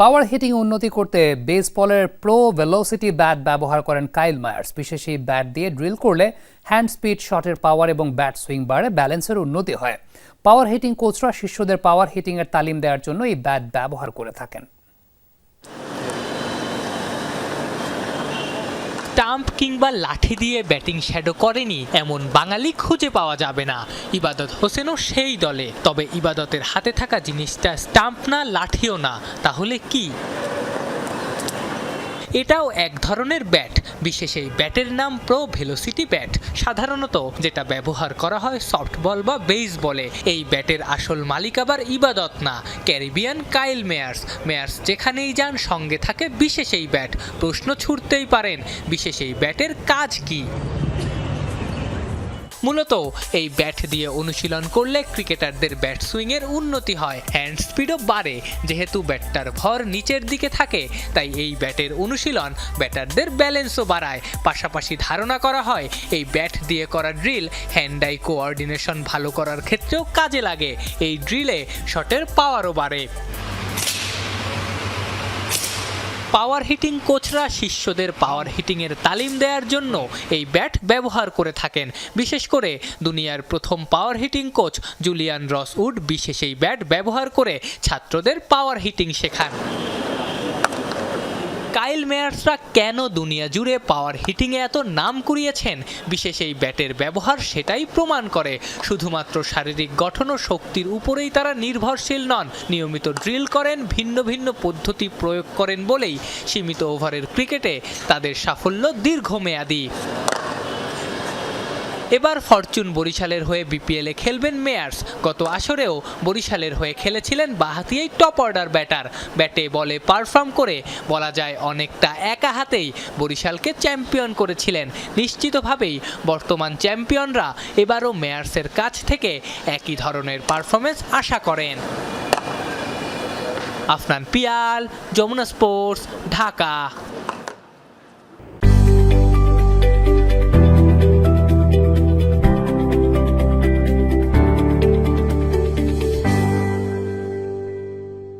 পাওয়ার heating উন্নতি করতে বেসবলের pro velocity bat ব্যবহার করেন কাইল মায়ার্স। বিশেষ এই ব্যাট দিয়ে ড্রিল করলে হ্যান্ড স্পিড, শটের পাওয়ার এবং ব্যাট সুইং বাড়ে, ব্যালেন্সের উন্নতি হয়। পাওয়ার হিটিং কোচরা শিষ্যদের পাওয়ার হিটিংয়ের তালিম দেওয়ার জন্য এই ব্যাট ব্যবহার করে থাকেন। স্টাম্প কিংবা লাঠি দিয়ে ব্যাটিং শ্যাডো করেনি, এমন বাঙালি খুঁজে পাওয়া যাবে না। ইবাদত হোসেনও সেই দলে। তবে ইবাদতের হাতে থাকা জিনিসটা স্টাম্প না, লাঠিও না। তাহলে কি? এটাও এক ধরনের ব্যাট বিশেষ এই ব্যাটের নাম প্রো ভেলোসিটি ব্যাট সাধারণত যেটা ব্যবহার করা হয় সফটবল বা বেসবলে এই ব্যাটের আসল মালিক আবার ইবাদত না ক্যারিবিয়ান কাইল মেয়ার্স মেয়ার্স যেখানেই যান, সঙ্গে থাকে বিশেষ এই ব্যাট প্রশ্ন ছুটতেই পারেন, বিশেষ এই ব্যাটের কাজ কি? মূলত এই ব্যাট দিয়ে অনুশীলন করলে ক্রিকেটারদের ব্যাট সুইংয়ের উন্নতি হয়। হ্যান্ড স্পিডও বাড়ে। যেহেতু ব্যাটটার ভর নিচের দিকে থাকে, তাই এই ব্যাটের অনুশীলন ব্যাটারদের ব্যালেন্সও বাড়ায়। পাশাপাশি ধারণা করা হয়, এই ব্যাট দিয়ে করা ড্রিল হ্যান্ড আই কোঅর্ডিনেশন ভালো করার ক্ষেত্রেও কাজে লাগে। এই ড্রিলে শটের পাওয়ারও বাড়ে। পাওয়ার হিটিং কোচরা শিষ্যদের পাওয়ার হিটিংয়ের তালিম দেওয়ার জন্য এই ব্যাট ব্যবহার করে থাকেন। বিশেষ করে দুনিয়ার প্রথম power hitting coach Julian Rosewood বিশেষ এই ব্যাট ব্যবহার করে ছাত্রদের পাওয়ার হিটিং শেখান। কাইল মেয়ার্সরা কেন দুনিয়া জুড়ে পাওয়ার হিটিংয়ে এত নাম কুড়িয়েছেন? বিশেষ এই ব্যাটের ব্যবহার সেটাই প্রমাণ করে। শুধুমাত্র শারীরিক গঠন ও শক্তির উপরেই তারা নির্ভরশীল নন। নিয়মিত ড্রিল করেন, ভিন্ন ভিন্ন পদ্ধতি প্রয়োগ করেন বলেই সীমিত ওভারের ক্রিকেটে তাদের সাফল্য দীর্ঘমেয়াদী। এবার ফরচুন বরিশালের হয়ে বিপিএলে খেলবেন মেয়ার্স। গত আসরেও বরিশালের হয়ে খেলেছিলেন বাহাতি এই টপ অর্ডার ব্যাটার। ব্যাটে বলে পারফর্ম করে বলা যায় অনেকটা একা হাতেই বরিশালকে চ্যাম্পিয়ন করেছিলেন। নিশ্চিতভাবেই বর্তমান চ্যাম্পিয়নরা এবারও মেয়ার্সের কাছ থেকে একই ধরনের পারফরমেন্স আশা করেন। আফনান পিয়াল, যমুনা স্পোর্টস, ঢাকা।